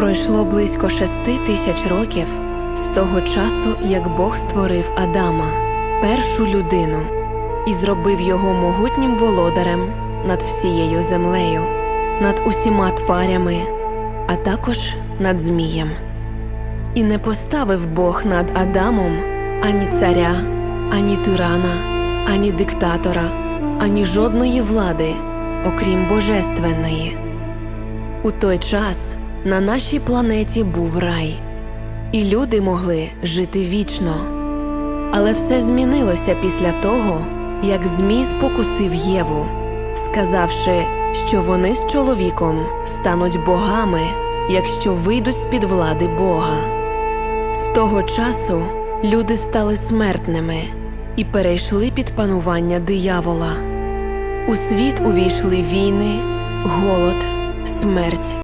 Пройшло близько шести тисяч років з того часу, як Бог створив Адама, першу людину, і зробив його могутнім володарем над всією землею, над усіма тварями, а також над Змієм. І не поставив Бог над Адамом ані царя, ані тирана, ані диктатора, ані жодної влади, окрім божественної. У той час на нашій планеті був рай, і люди могли жити вічно. Але все змінилося після того, як Змій спокусив Єву, сказавши, що вони з чоловіком стануть богами, якщо вийдуть з-під влади Бога. З того часу люди стали смертними і перейшли під панування диявола. У світ увійшли війни, голод, смерть